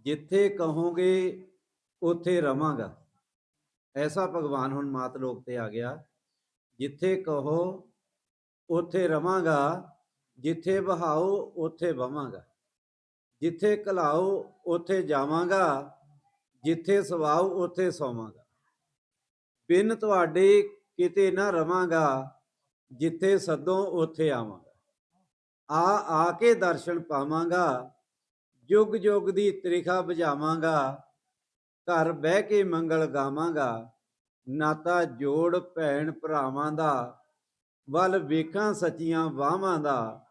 ਜਿੱਥੇ ਕਹੋਗੇ, ਉੱਥੇ ਰਵਾਂਗਾ। ਐਸਾ ਭਗਵਾਨ ਹੁਣ ਮਾਤ ਲੋਕ ਤੇ ਆ ਗਿਆ। ਜਿੱਥੇ ਕਹੋ, ਉੱਥੇ ਰਵਾਂਗਾ। ਜਿੱਥੇ ਵਹਾਓ, ਉੱਥੇ ਬਵਾਂਗਾ। ਜਿੱਥੇ ਕਲਾਓ ਉੱਥੇ ਜਾਵਾਂਗਾ। ਜਿੱਥੇ ਸਵਾਓ, ਉੱਥੇ ਸੋਵਾਂਗਾ। ਬਿਨ ਤੁਹਾਡੇ ਕਿਤੇ ਨਾ ਰਵਾਂਗਾ। ਜਿੱਥੇ ਸੱਦੋ, ਉੱਥੇ ਆਵਾਂਗਾ। ਆ ਆ ਕੇ ਦਰਸ਼ਨ ਪਾਵਾਂਗਾ। ਜੁਗ ਜੁਗ ਦੀ ਤ੍ਰਿਖਾ ਬੁਝਾਵਾਂਗਾ, ਘਰ ਬਹਿ ਕੇ ਮੰਗਲ ਗਾਵਾਂਗਾ, ਨਾਤਾ ਜੋੜ ਭੈਣ ਭਰਾਵਾਂ ਦਾ, ਵੱਲ ਵੇਖਾਂ ਸਚੀਆਂ ਵਾਹਾਂ ਦਾ,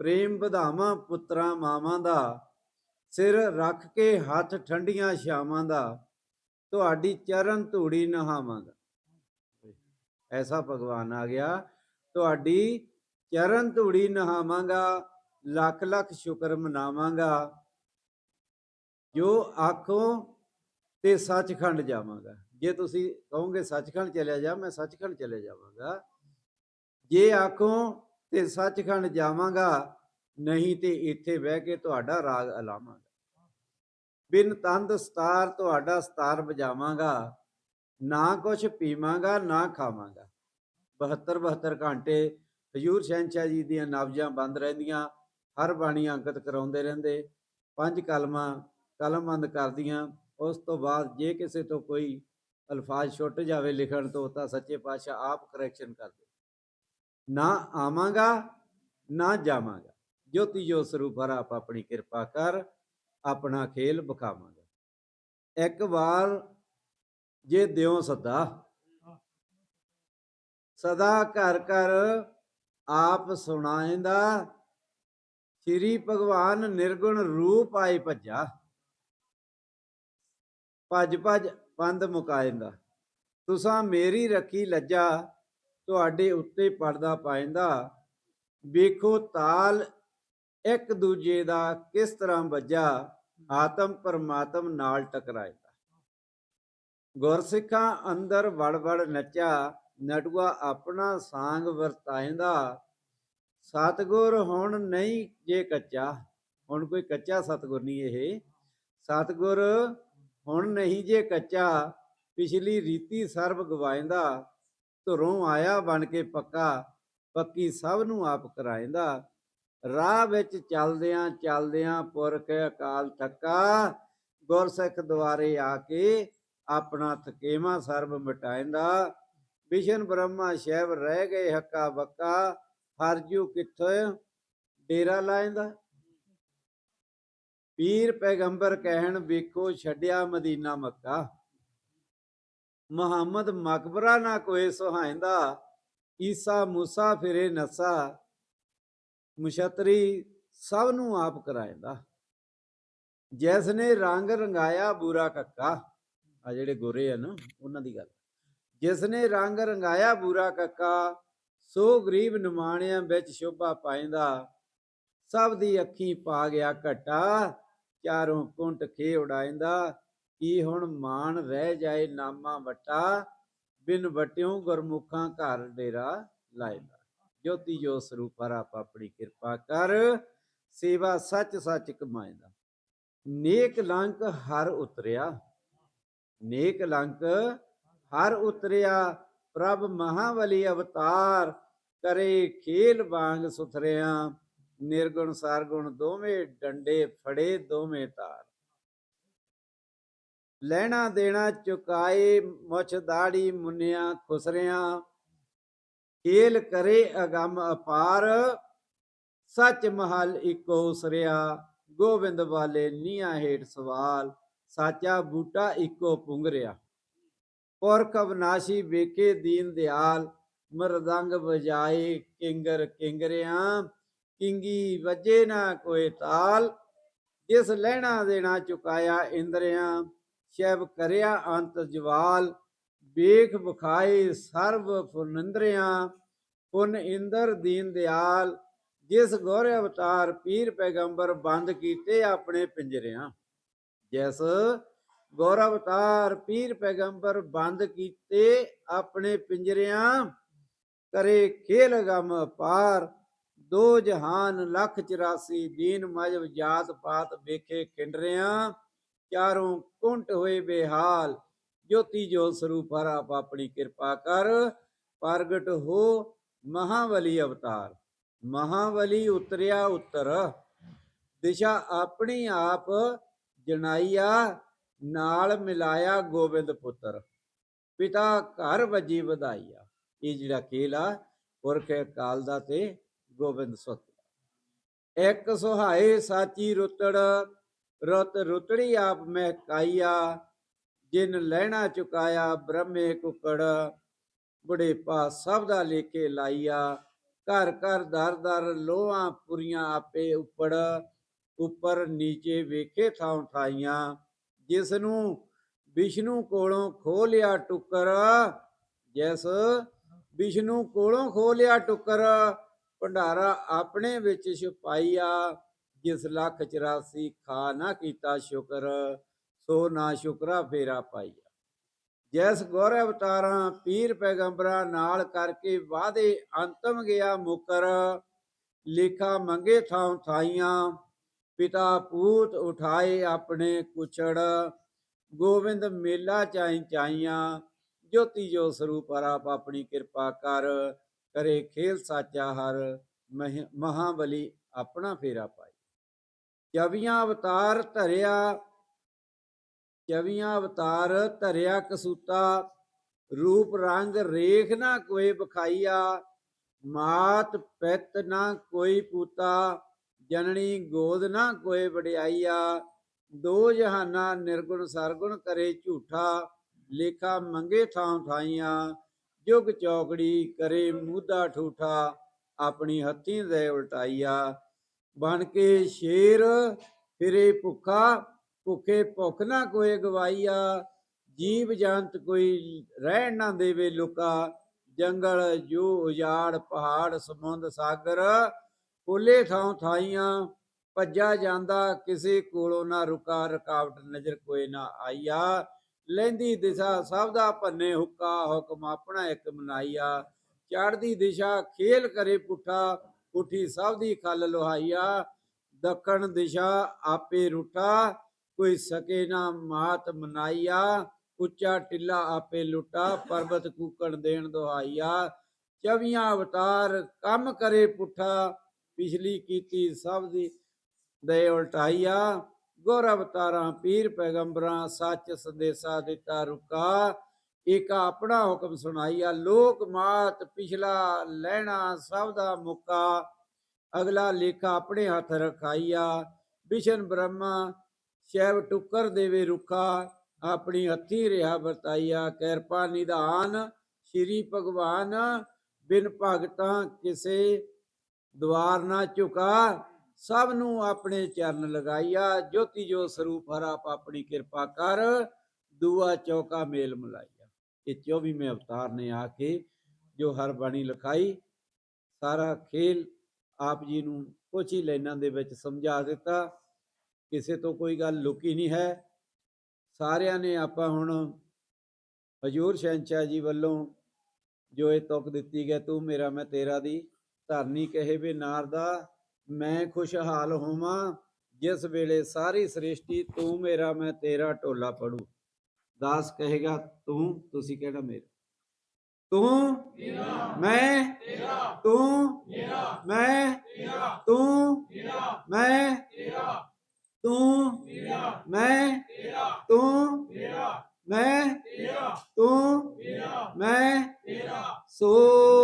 ਪ੍ਰੇਮ ਵਧਾਵਾਂ ਪੁੱਤਰਾਂ ਮਾਵਾਂ ਦਾ, ਸਿਰ ਰੱਖ ਕੇ ਹੱਥ ਠੰਡੀਆਂ ਛਾਵਾਂ ਦਾ, ਤੁਹਾਡੀ ਚਰਨ ਧੂੜੀ ਨਹਾਵਾਂਗਾ ਐਸਾ ਭਗਵਾਨ ਆ ਗਿਆ, ਤੁਹਾਡੀ ਚਰਨ ਧੂੜੀ ਨਹਾਵਾਂਗਾ ਲੱਖ ਲੱਖ ਸ਼ੁਕਰ ਮਨਾਵਾਂਗਾ। ਜੋ ਆਖੋ ਤੇ ਸੱਚਖੰਡ ਜਾਵਾਂਗਾ। ਜੇ ਤੁਸੀਂ ਕਹੋਗੇ ਸੱਚਖੰਡ ਚਲਿਆ ਜਾ, ਮੈਂ ਸੱਚਖੰਡ ਚਲੇ ਜਾਵਾਂਗਾ। ਜੇ ਆਖੋ ਤੇ ਸੱਚਖੰਡ ਜਾਵਾਂਗਾ, ਨਹੀਂ ਤੇ ਇੱਥੇ ਬਹਿ ਕੇ ਤੁਹਾਡਾ ਰਾਗ ਅਲਾਵਾਂਗਾ। ਬਿਨ ਤੰਦ ਸਤਾਰ ਤੁਹਾਡਾ ਸਤਾਰ ਵਜਾਵਾਂਗਾ, ਨਾ ਕੁਛ ਪੀਵਾਂਗਾ, ਨਾ ਖਾਵਾਂਗਾ। 72 72 ਘੰਟੇ ਹਜੂਰ ਸ਼ਹਿਨशाह ਜੀ ਦੀਆਂ ਨਬਜਾਂ ਬੰਦ ਰਹਿੰਦੀਆਂ, ਹਰ ਬਾਣੀ ਅੰਕਿਤ ਕਰਾਉਂਦੇ ਰਹਿੰਦੇ, ਪੰਜ ਕਲਮਾਂ ਕਲਮਬੰਦ ਕਰਦੀਆਂ, ਉਸ ਤੋਂ ਬਾਅਦ ਜੇ ਕਿਸੇ ਤੋਂ ਕੋਈ ਅਲਫਾਜ਼ ਛੁੱਟ ਜਾਵੇ ਲਿਖਣ ਤੋਂ, ਤਾਂ ਸੱਚੇ ਪਾਤਸ਼ਾਹ ਆਪ ਕਰੈਕਸ਼ਨ ਕਰਦੇ ਨਾ ਆਵਾਂਗਾ, ਨਾ ਜਾਵਾਂਗਾ। ਜੋਤੀ ਜੋ ਸਰੂਪ ਹਰਾ ਆਪ ਆਪਣੀ ਕਿਰਪਾ ਕਰ, ਆਪਣਾ ਖੇਲ ਬਖਾਵਾਂਗਾ ਇੱਕ ਵਾਰ ਜੇ ਦਿਓ ਸਦਾ ਸਦਾ ਘਰ ਘਰ ਆਪ ਸੁਣਾਏਂਦਾ ਸ੍ਰੀ ਭਗਵਾਨ ਨਿਰਗੁਣ ਰੂਪ ਆਏ ਭੱਜਾ। ਭੱਜ ਭੱਜ ਪੰਦ ਮੁਕਾਏਂਦਾ ਤੁਸਾਂ ਮੇਰੀ ਰੱਖੀ ਲੱਜਾ, ਤੁਹਾਡੇ ਉੱਤੇ ਪਰਦਾ ਪਾਏਂਦਾ। ਵੇਖੋ ਤਾਲ ਇੱਕ ਦੂਜੇ ਦਾ ਕਿਸ ਤਰ੍ਹਾਂ ਵੱਜਾ, ਆਤਮ ਪਰਮਾਤਮ ਨਾਲ ਟਕਰਾਏਂਦਾ ਗੁਰਸਿੱਖਾਂ ਅੰਦਰ ਵੜ ਵੜ ਨੱਚਾ, ਨਟੂਆ ਆਪਣਾ ਸਾੰਗ ਵਰਤਾਏਂਦਾ। ਸਤਗੁਰ ਹੁਣ ਨਹੀਂ ਜੇ ਕੱਚਾ, ਹੁਣ ਕੋਈ ਕੱਚਾ ਸਤਗੁਰ ਨਹੀਂ ਇਹ। ਸਤਗੁਰ ਹੁਣ ਨਹੀਂ ਜੇ ਕੱਚਾ, ਪਿਛਲੀ ਰੀਤੀ ਸਰਬ ਗਵਾਇੰਦਾ, ਧੁਰੋਂ ਆਇਆ ਬਣ ਕੇ ਪੱਕਾ, ਪੱਕੀ ਸਭ ਨੂੰ ਆਪ ਕਰਾਇੰਦਾ। ਰਾਹ ਵਿੱਚ ਚੱਲਦਿਆਂ ਚੱਲਦਿਆਂ ਪੁਰਖ ਅਕਾਲ ਥੱਕਾ, ਗੁਰਸਿੱਖ ਦੁਆਰੇ ਆ ਕੇ ਆਪਣਾ ਥਕੇਵਾ ਸਰਬ ਮਿਟਾਇੰਦਾ। ਵਿਸ਼ਨ ਬ੍ਰਹਮਾ ਸ਼ੈਵ ਰਹਿ ਗਏ ਹੱਕਾ ਬੱਕਾ ਹਰਜੂ ਕਿੱਥੇ ਡੇਰਾ ਲਾਇੰਦਾ। ਪੀਰ ਪੈਗੰਬਰ ਕਹਿਣ, ਵੇਖੋ, ਛੱਡਿਆ ਮਦੀਨਾ ਮੱਕਾ। ਮੁਹੰਮਦ ਮਕਬਰਾ ਨਾ ਕੋਏ ਸੁਹਾਇੰਦਾ। ਈਸਾ ਮੂਸਾ ਫਿਰੇ ਨਸਾ। ਮੁਸ਼ਤਰੀ ਸਭ ਨੂੰ ਆਪ ਕਰਾਇੰਦਾ। ਜਿਸ ਨੇ ਰੰਗ ਰੰਗਾਇਆ ਬੂਰਾ ਕੱਕਾ। ਆ ਜਿਹੜੇ ਗੋਰੇ ਆ ਨਾ, ਉਹਨਾਂ ਦੀ ਗੱਲ। ਜਿਸ ਨੇ ਰੰਗ ਰੰਗਾਇਆ ਬੂਰਾ ਕੱਕਾ, ਸੋ ਗਰੀਬ ਨਿਮਾਣਿਆਂ ਵਿੱਚ ਸ਼ੋਭਾ ਪਾਇੰਦਾ। ਸਭ ਦੀ ਅੱਖੀ ਪਾ ਗਿਆ ਘਟਾ। ਚਾਰੋਂ ਕੁੰਟ ਖੇ ਉਡਾਇੰਦਾ, ਕੀ ਹੁਣ ਮਾਨ ਰਹਿ ਜਾਏ ਨਾਮਾ ਵਟਾ, ਬਿਨ ਵਟਿਓ ਗੁਰਮੁਖਾਂ ਘਰ ਡੇਰਾ ਲਾਇਦਾ। ਜੋਤੀ ਜੋ ਸਰੂਪ ਹਰ ਆਪ ਆਪਣੀ ਕਿਰਪਾ ਕਰ, ਸੇਵਾ ਸੱਚ ਸੱਚ ਕਮਾਇਦਾ। ਨੇਕ ਲੰਕ ਹਰ ਉਤਰਿਆ, ਨੇਕ ਲੰਕ ਹਰ ਉਤਰਿਆ, ਪ੍ਰਭ ਮਹਾਬਲੀ ਅਵਤਾਰ ਕਰੇ ਖੇਲ ਵਾਂਗ ਸੁਥਰਿਆ। ਨਿਰਗੁਣ ਸਰਗੁਣ ਦੋਵੇਂ ਡੰਡੇ ਫੜੇ ਦੋਵੇਂ ਤਾਰ। ਲੈਣਾ ਦੇਣਾ ਚੁਕਾਏ ਮੁਛ ਦਾੜੀ ਮੁੰਨਿਆਂ ਖੁਸਰਿਆਂ, ਖੇਲ ਕਰੇ ਅਗੰਮ ਅਪਾਰ, ਸੱਚ ਮਹਲ ਇੱਕੋ ਉਸਰਿਆ, ਗੋਬਿੰਦ ਵਾਲੇ ਨੀਆਂ ਹੇਠ ਸਵਾਲ, ਸਾਚਾ ਬੂਟਾ ਇੱਕੋ ਪੁੰਗਰਿਆ। ਪੁਰਖ ਅਵਨਾਸ਼ੀ ਵੇਖੇ ਦੀਨ ਦਿਆਲ, ਮਰਦੰਗ ਵਜਾਏ ਕਿੰਗਰ ਕਿੰਗਰਿਆਂ ਕਿੰਗੀ ਵਜੇ ਨਾ ਕੋਈ ਤਾਲ, ਜਿਸ ਲੈਣਾ ਦੇਣਾ ਚੁਕਾਇਆ ਇੰਦਰੀਆਂ ਸ਼ੈਬ ਕਰਿਆ ਅੰਤ ਜਵਾਲ, ਵੇਖ ਬਖਾਏ ਸਰਬ ਫੁਨੰਦਰਿਆਂ ਪੁਨ ਇੰਦਰ ਦੀਨ ਦਿਆਲ, ਜਿਸ ਗੋਰੇ ਅਵਤਾਰ ਪੀਰ ਪੈਗੰਬਰ ਬੰਦ ਕੀਤੇ ਆਪਣੇ ਪਿੰਜਰਿਆਂ। ਜਿਸ ਗੌਰ ਅਵਤਾਰ ਪੀਰ ਪੈਗੰਬਰ ਬੰਦ ਕੀਤੇ ਆਪਣੇ ਪਿੰਜਰਿਆਂ, ਕਰੇ ਖੇਲ ਗਮ ਪਾਰ ਦੋ ਜਹਾਨ ਲੱਖ 84 ਦੀਨ ਮਜਬ ਜਾਤ ਪਾਤ ਵੇਖੇ ਕਿੰਡਰਿਆਂ ਚਾਰੋਂ ਕੁੰਟ ਹੋਏ ਬੇਹਾਲ। ਜੋਤੀ ਜੋ ਸਰੂਪ ਹਰ ਆਪ ਆਪਣੀ ਕਿਰਪਾ ਕਰ, ਪ੍ਰਗਟ ਹੋ ਮਹਾਬਲੀ ਅਵਤਾਰ। ਮਹਾਬਲੀ ਉਤਰਿਆ ਉੱਤਰ। ਦਿਸ਼ਾ ਆਪਣੀ ਆਪ ਜਣਾਈਆ, ਨਾਲ ਮਿਲਾਇਆ ਗੋਬਿੰਦ ਪੁੱਤਰ। ਪਿਤਾ ਘਰ ਵਜੀ ਵਧਾਈਆ। ਇਹ ਜਿਹੜਾ ਖੇਲ ਆ, ਪੁਰਖ ਕਾਲ ਦਾ ਤੇ ਗੋਬਿੰਦ ਸੁਤ ਇੱਕ ਸੁਹਾਏ ਸਾਚੀ ਰੁੱਤੜ, ਰਤ ਰੁਤੜੀ ਆਪ ਮਹਿਕਾਈਆ ਜਿਨ ਲੈਣਾ ਚੁਕਾਇਆ ਬ੍ਰਹਮੇ ਕੁਕੜ। ਬੁਢੇਪਾ ਸਭ ਦਾ ਲੇਕੇ ਲਾਈਆ ਘਰ ਘਰ ਦਰ ਦਰ ਲੋਹਾਂ ਪੁਰੀਆਂ ਆਪੇ ਉੱਪੜ। ਉੱਪਰ ਨੀਚੇ ਵੇਖੇ ਥਾਂ ਥਾਈਆਂ ਜਿਸ ਨੂੰ ਵਿਸ਼ਨੂੰ ਕੋਲੋਂ ਖੋ ਲਿਆ ਟੁੱਕਰ। ਜਿਸ, ਵਿਸ਼ਨੂੰ ਕੋਲੋਂ ਖੋ ਲਿਆ ਟੁੱਕਰ। ਭੰਡਾਰਾ ਆਪਣੇ ਵਿੱਚ ਛੁਪਾਈਆ ਜਿਸ ਲੱਖ 84 ਖਾ ਨਾ ਕੀਤਾ ਸ਼ੁਕਰ, ਸੋ ਨਾ ਸ਼ੁਕਰਾ ਫੇਰਾ ਪਾਈਆ। ਜੈਸ ਗੌਰ ਅਵਤਾਰਾਂ, ਪੀਰ ਪੈਗੰਬਰਾਂ ਨਾਲ ਕਰਕੇ ਵਾਦੇ ਅੰਤਮ ਗਿਆ ਮੁਕਰ, ਲੇਖਾ ਮੰਗੇ ਥਾਂ ਥਾਈਆਂ, ਪਿਤਾ ਪੂਤ ਉਠਾਏ ਆਪਣੇ ਕੁਛੜ ਗੋਬਿੰਦ ਮੇਲਾ ਚਾਈ ਚਾਈਆਂ, ਜੋਤੀ ਜੋ ਸਰੂਪ ਆਪ ਆਪਣੀ ਕਿਰਪਾ ਕਰ ਕਰੇ ਖੇਲ ਸਾਚਾ ਹਰ ਮਹ- ਮਹਾਬਲੀ ਆਪਣਾ ਫੇਰਾ ਪਾਈ। ਚਵੀਆਂ ਅਵਤਾਰ ਧਰਿਆ, ਚਵੀਆਂ ਅਵਤਾਰ ਧਰਿਆ ਕਸੂਤਾ, ਰੂਪ ਰੰਗ ਰੇਖ ਨਾ ਕੋਈ ਬਖਾਈਆ ਮਾਤ ਪਿਤ ਨਾ ਕੋਈ ਪੂਤਾ, ਜਨਨੀ ਗੋਦ ਨਾ ਕੋਈ ਵਡਿਆਈਆ, ਦੋ ਜਹਾਨਾ ਨਿਰਗੁਣ ਸਰਗੁਣ ਕਰੇ ਝੂਠਾ, ਲੇਖਾ ਮੰਗੇ ਥਾਂ ਥਾਈਆਂ ਜੁਗ ਚੌਕੜੀ ਕਰੇ ਮੂਧਾ ਠੂਠਾ, ਆਪਣੀ ਹੱਥੀਂ ਦੇ ਉਲਟਾਈਆ। ਬਣ ਕੇ ਸ਼ੇਰ ਫਿਰੇ ਭੁੱਖਾ, ਭੁੱਖੇ ਭੁੱਖ ਨਾ ਕੋਈ ਗਵਾਈਆ। ਜੀਵ ਜੰਤ ਕੋਈ ਰਹਿਣ ਨਾ ਦੇਵੇ ਲੁਕਾ। ਜੰਗਲ ਜੋ ਉਜਾੜ, ਪਹਾੜ, ਸਮੁੰਦ, ਸਾਗਰ ਕੋਲੇ ਥਾਂ ਥਾਈਆਂ। ਭੱਜਾ ਜਾਂਦਾ ਕਿਸੇ ਕੋਲੋਂ ਨਾ ਰੁਕਾ, ਰੁਕਾਵਟ ਨਜ਼ਰ ਕੋਈ ਨਾ ਆਈਆ। ਲੈਂਦੀ ਦਿਸ਼ਾ ਸਭ ਦਾ ਭੰਨੇ ਹੁੱਕਾ, ਹੁਕਮ ਆਪਣਾ ਇੱਕ ਮਨਾਈਆ। ਚੜਦੀ ਦਿਸ਼ਾ ਖੇਲ ਕਰੇ ਪੁੱਠਾ, ਪੁੱਠੀ ਸਭ ਦੀ ਖਲ ਲੋਹਾਈਆ। ਦੱਖਣ ਦਿਸ਼ਾ ਆਪੇ ਰੁਟਾ ਕੋਈ ਸਕੇ ਨਾ ਮਾਤ ਮਨਾਈਆ। ਉੱਚਾ ਟਿੱਲਾ ਆਪੇ ਲੁੱਟਾ, ਪਰਬਤ ਕੂਕਣ ਦੇਣ ਦੁਹਾਈਆ। ਚਵੀਆਂ ਅਵਤਾਰ ਕੰਮ ਕਰੇ ਪੁੱਠਾ, ਪਿਛਲੀ ਕੀਤੀ ਸਭ ਦੀ ਦੇ ਉਲਟਾਈਆ। ਗੁਰ ਅਵਤਾਰਾਂ ਪੀਰ ਪੈਗੰਬਰਾਂ, ਸੱਚ ਸੰਦੇਸਾ ਦਿੱਤਾ ਰੁਕਾ ਇੱਕ ਆਪਣਾ ਹੁਕਮ ਸੁਣਾਈਆ ਲੋਕ ਮਾਤ ਪਿਛਲਾ ਲੈਣਾ ਸਭ ਦਾ ਮੁਕਾ। ਅਗਲਾ ਲੇਖਾ ਆਪਣੇ ਹੱਥ ਰਖਾਈਆ ਵਿਸ਼ਨ ਬ੍ਰਹਮਾ, ਸ਼ੈਵ ਟੁੱਕਰ ਦੇਵੇ ਰੁਖਾ, ਆਪਣੀ ਹੱਥੀ ਰਿਹਾ ਵਰਤਾਈਆ ਕਿਰਪਾ ਨਿਧਾਨ ਸ਼੍ਰੀ ਭਗਵਾਨ, ਬਿਨ ਭਗਤਾਂ ਕਿਸੇ ਦਵਾਰ ਨਾ ਝੁਕਾ। ਸਭ ਨੂੰ ਆਪਣੇ ਚਰਨ ਲਗਾਈਆ, ਜੋਤੀ ਜੋ ਸਰੂਪ ਹਰ ਆਪ ਆਪਣੀ ਕਿਰਪਾ ਕਰ, ਦੁਆ ਚੌਕਾ ਮੇਲ ਮਲਾਈਆ। ਇਹ 24ਵੇਂ ਅਵਤਾਰ ਨੇ ਆ ਕੇ ਜੋ ਹਰ ਬਾਣੀ ਲਿਖਾਈ, ਸਾਰਾ ਖੇਲ ਆਪ ਜੀ ਨੂੰ ਕੁਛ ਹੀ ਲਾਈਨਾਂ ਦੇ ਵਿੱਚ ਸਮਝਾ ਦਿੱਤਾ। ਕਿਸੇ ਤੋਂ ਕੋਈ ਗੱਲ ਲੁਕੀ ਨਹੀਂ ਹੈ। ਸਾਰਿਆਂ ਨੇ ਆਪਾਂ ਹੁਣ ਹਜੂਰ ਸ਼ਹਿਨशाह ਜੀ ਵੱਲੋਂ ਜੋ ਇਹ ਤੁਕ ਦਿੱਤੀ ਗਈ, ਤੂੰ ਮੇਰਾ ਮੈਂ ਤੇਰਾ ਦੀ ਧਰਨੀ ਕਹੇ ਵੀ ਨਾਰ ਦਾ ਮੈਂ ਖੁਸ਼ਹਾਲ ਹੋਵਾਂ। ਜਿਸ ਵੇਲੇ ਸਾਰੀ ਸ੍ਰਿਸ਼ਟੀ ਤੂੰ ਮੇਰਾ, ਮੈਂ ਤੇਰਾ ਢੋਲਾ ਪੜੂ। ਦਾਸ ਕਹੇਗਾ, ਤੂੰ, ਤੁਸੀਂ ਕਿਹੜਾ ਮੇਰਾ। ਤੂੰ ਮੇਰਾ ਮੈਂ ਤੇਰਾ ਤੂੰ ਮੇਰਾ ਮੈਂ ਤੇਰਾ ਤੂੰ ਮੇਰਾ ਮੈਂ ਤੇਰਾ ਤੂੰ ਮੇਰਾ ਮੈਂ ਤੇਰਾ ਤੂੰ ਮੇਰਾ ਮੈਂ ਤੇਰਾ ਤੂੰ ਮੇਰਾ ਮੈਂ, ਤੇਰਾ। ਸੋਹੰ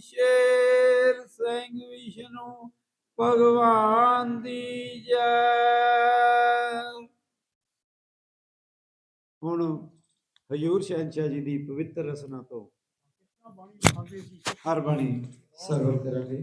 ਸ਼ੇਰ ਸਿੰਘ ਵਿਸ਼ਨੂੰ, ਭਗਵਾਨ ਦੀ ਜੈ। ਹੁਣ ਹਜੂਰ ਸ਼ਹਿਨशाह ਜੀ ਦੀ ਪਵਿੱਤਰ ਰਸਨਾ ਤੋਂ ਹਰ ਬਾਣੀ ਸਰਵਰ ਕਰਾਂਗੇ।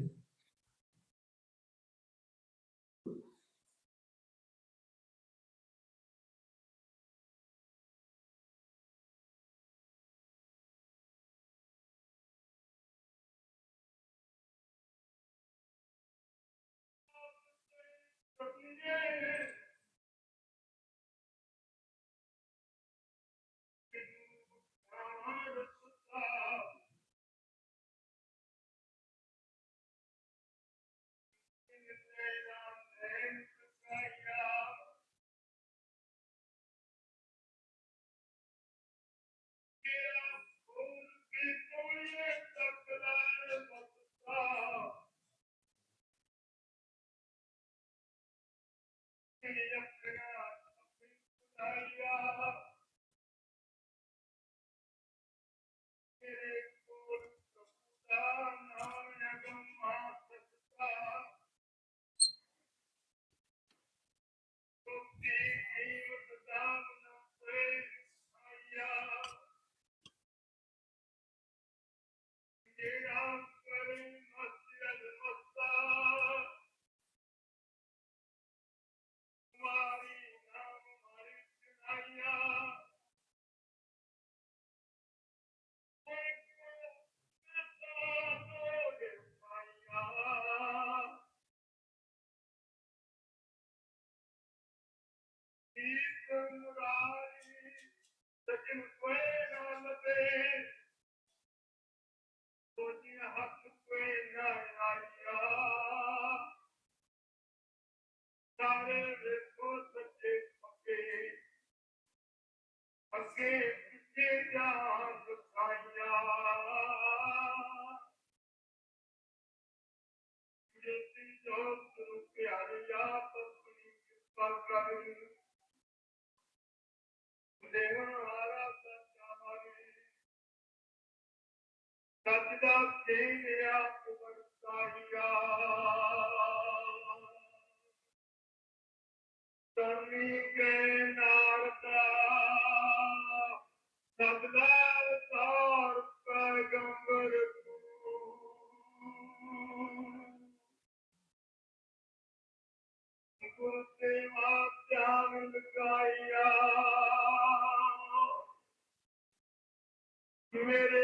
Yeah. Mere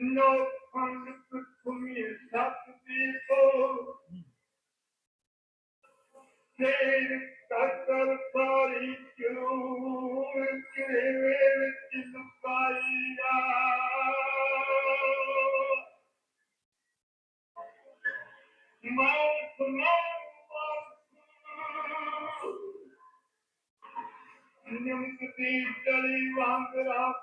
No one could good for me except the people. Saying that the body you and give it in the fire. Mount the mountain. Nymph the deep, Delhi, Rangarapur.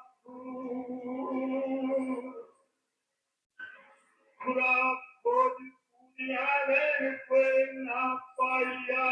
Kurapodi, Kuni, Ave, Kuena, Faya.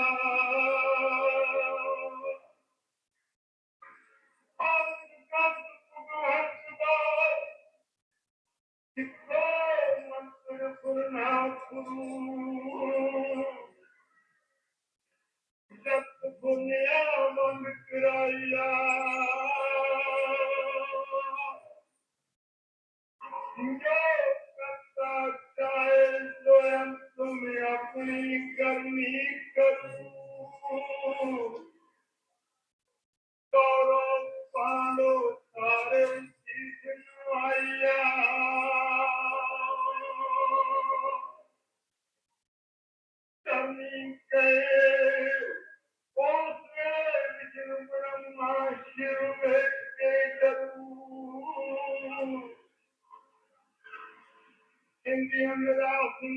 it out to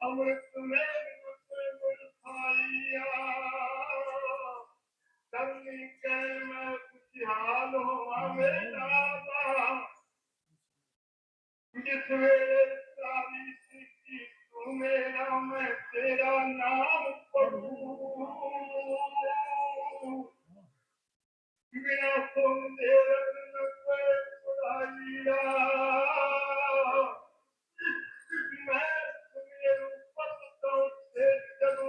ਅੰਮ੍ਰਿਤ ਵੇਲੇ ਗੁਰਤੇ ਗੁਰ ਖਾਈਆ ਤੰਗੀ ਕੈ ਮੈਂ ਖੁਸ਼ਹਾਲ ਹੋਵਾਂ ਮੇਰਾ ਦਾ ਜਿਸ ਵੇਲੇ ਸਾਰੀ ਸਿੱਖੀ ਤੂੰ ਮੇਰਾ ਮੈਂ ਤੇਰਾ ਨਾਮ ਪੜੂ ਬਿਨਾ ਸੁਣ ਦੇ ਰੰਗ ਕੋਈ ਸੁਣਾਈਆ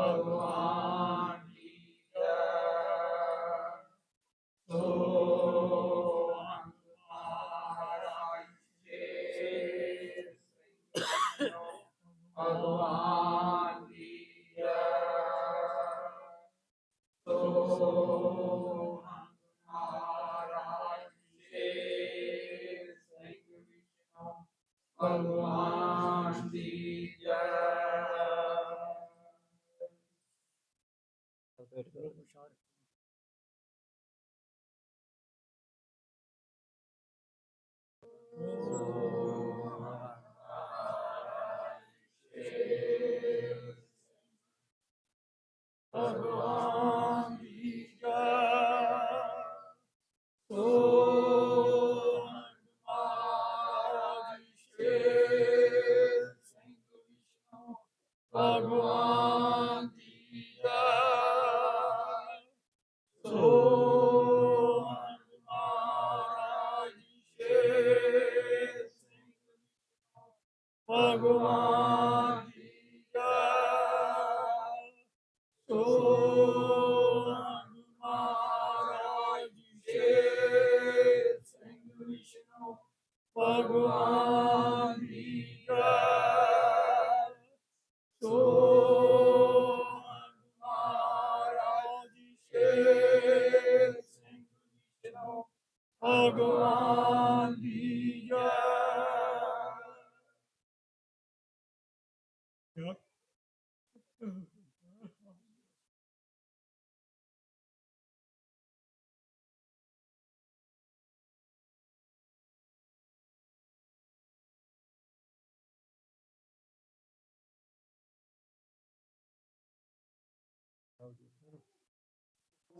Amen.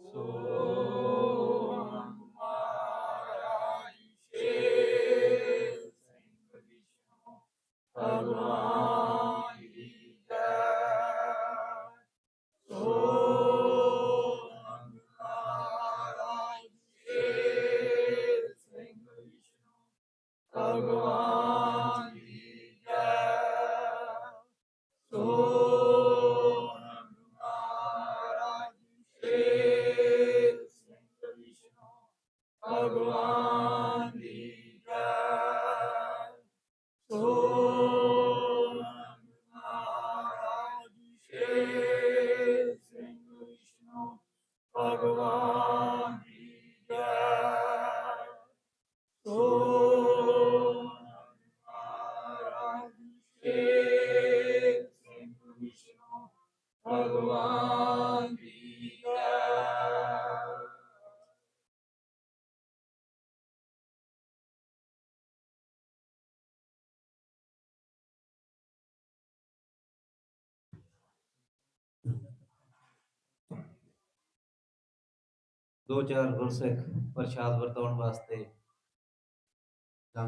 ਸੋਹੰ 2-4 ਗੁਰਸਿੱਖ ਪ੍ਰਸ਼ਾਦ ਵਰਤਾਉਣ ਵਾਸਤੇ